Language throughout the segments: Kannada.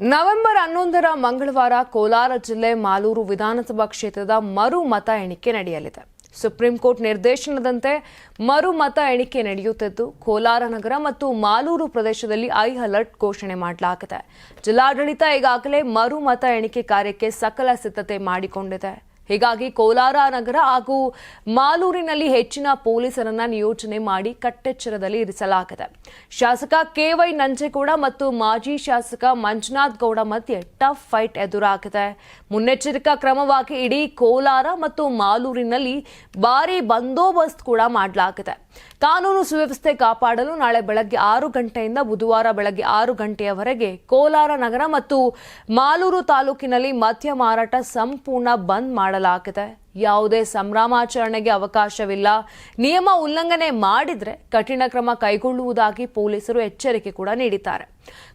ನವೆಂಬರ್ ಹನ್ನೊಂದರ ಮಂಗಳವಾರ ಕೋಲಾರ ಜಿಲ್ಲೆ ಮಾಲೂರು ವಿಧಾನಸಭಾ ಕ್ಷೇತ್ರದ ಮರು ಮತ ಎಣಿಕೆ ನಡೆಯಲಿದೆ. ಸುಪ್ರೀಂ ಕೋರ್ಟ್ ನಿರ್ದೇಶನದಂತೆ ಮರು ಮತ ಎಣಿಕೆ ನಡೆಯುತ್ತಿದ್ದು, ಕೋಲಾರ ನಗರ ಮತ್ತು ಮಾಲೂರು ಪ್ರದೇಶದಲ್ಲಿ ಐ ಅಲರ್ಟ್ ಘೋಷಣೆ ಮಾಡಲಾಗಿದೆ. ಜಿಲ್ಲಾಡಳಿತ ಈಗಾಗಲೇ ಮರು ಮತ ಎಣಿಕೆ ಕಾರ್ಯಕ್ಕೆ ಸಕಲ ಸಿದ್ಧತೆ ಮಾಡಿಕೊಂಡಿದೆ. ಹೀಗಾಗಿ ಕೋಲಾರ ನಗರ ಹಾಗೂ ಮಾಲೂರಿನಲ್ಲಿ ಹೆಚ್ಚಿನ ಪೊಲೀಸರನ್ನ ನಿಯೋಜನೆ ಮಾಡಿ ಕಟ್ಟೆಚ್ಚರದಲ್ಲಿ ಇರಿಸಲಾಗಿದೆ. ಶಾಸಕ ಕೆವೈ ನಂಜೇಗೌಡ ಮತ್ತು ಮಾಜಿ ಶಾಸಕ ಮಂಜುನಾಥ್ ಗೌಡ ಮಧ್ಯೆ ಟಫ್ ಫೈಟ್ ಎದುರಾಗಿದೆ. ಮುನ್ನೆಚ್ಚರಿಕಾ ಕ್ರಮವಾಗಿ ಇಡೀ ಕೋಲಾರ ಮತ್ತು ಮಾಲೂರಿನಲ್ಲಿ ಭಾರಿ ಬಂದೋಬಸ್ತ್ ಕೂಡ ಮಾಡಲಾಗಿದೆ. ಕಾನೂನು ಸುವ್ಯವಸ್ಥೆ ಕಾಪಾಡಲು ನಾಳೆ ಬೆಳಗ್ಗೆ ಆರು ಗಂಟೆಯಿಂದ ಬುಧವಾರ ಬೆಳಗ್ಗೆ ಆರು ಗಂಟೆಯವರೆಗೆ ಕೋಲಾರ ನಗರ ಮತ್ತು ಮಾಲೂರು ತಾಲೂಕಿನಲ್ಲಿ ಮದ್ಯ ಮಾರಾಟ ಸಂಪೂರ್ಣ ಬಂದ್ ಮಾಡಲಾಗಿದೆ. ਲੱਗਦਾ ਹੈ ಯಾವುದೇ ಸಂಭ್ರಮಾಚರಣೆಗೆ ಅವಕಾಶವಿಲ್ಲ. ನಿಯಮ ಉಲ್ಲಂಘನೆ ಮಾಡಿದ್ರೆ ಕಠಿಣ ಕ್ರಮ ಕೈಗೊಳ್ಳುವುದಾಗಿ ಪೊಲೀಸರು ಎಚ್ಚರಿಕೆ ಕೂಡ ನೀಡಿದ್ದಾರೆ.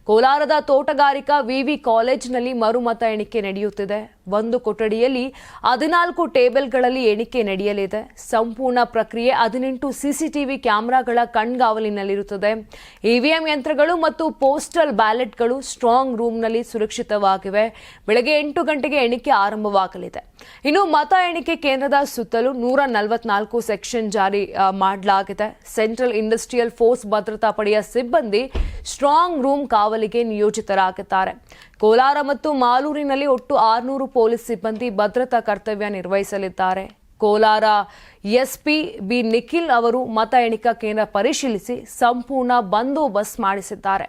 ಕೋಲಾರದ ತೋಟಗಾರಿಕಾ ವಿವಿ ಕಾಲೇಜಿನಲ್ಲಿ ಮರುಮತ ಎಣಿಕೆ ನಡೆಯುತ್ತಿದೆ. ಒಂದು ಕೊಠಡಿಯಲ್ಲಿ ಹದಿನಾಲ್ಕು ಟೇಬಲ್ಗಳಲ್ಲಿ ಎಣಿಕೆ ನಡೆಯಲಿದೆ. ಸಂಪೂರ್ಣ ಪ್ರಕ್ರಿಯೆ ಹದಿನೆಂಟು ಸಿಸಿಟಿವಿ ಕ್ಯಾಮೆರಾಗಳ ಕಣ್ಗಾವಲಿನಲ್ಲಿರುತ್ತದೆ. ಇವಿಎಂ ಯಂತ್ರಗಳು ಮತ್ತು ಪೋಸ್ಟಲ್ ಬ್ಯಾಲೆಟ್ಗಳು ಸ್ಟ್ರಾಂಗ್ ರೂಮ್ನಲ್ಲಿ ಸುರಕ್ಷಿತವಾಗಿವೆ. ಬೆಳಗ್ಗೆ ಎಂಟು ಗಂಟೆಗೆ ಎಣಿಕೆ ಆರಂಭವಾಗಲಿದೆ. ಇನ್ನು ಮತ ಎಣಿಕೆ ಕೇಂದ್ರದ ಸುತ್ತಲೂ ನೂರ ನಲವತ್ನಾಲ್ಕು ಸೆಕ್ಷನ್ ಜಾರಿ ಮಾಡಲಾಗಿದೆ. ಸೆಂಟ್ರಲ್ ಇಂಡಸ್ಟ್ರಿಯಲ್ ಫೋರ್ಸ್ ಭದ್ರತಾ ಪಡೆಯ ಸಿಬ್ಬಂದಿ ಸ್ಟ್ರಾಂಗ್ ರೂಮ್ ಕಾವಲಿಗೆ ನಿಯೋಜಿತರಾಗಿದ್ದಾರೆ. ಕೋಲಾರ ಮತ್ತು ಮಾಲೂರಿನಲ್ಲಿ ಒಟ್ಟು ಆರುನೂರು ಪೊಲೀಸ್ ಸಿಬ್ಬಂದಿ ಭದ್ರತಾ ಕರ್ತವ್ಯ ನಿರ್ವಹಿಸಲಿದ್ದಾರೆ. ಕೋಲಾರ ಎಸ್ಪಿ ಬಿ ನಿಖಿಲ್ ಅವರು ಮತ ಎಣಿಕಾ ಕೇಂದ್ರ ಪರಿಶೀಲಿಸಿ ಸಂಪೂರ್ಣ ಬಂದೋಬಸ್ತ್ ಮಾಡಿಸಿದ್ದಾರೆ.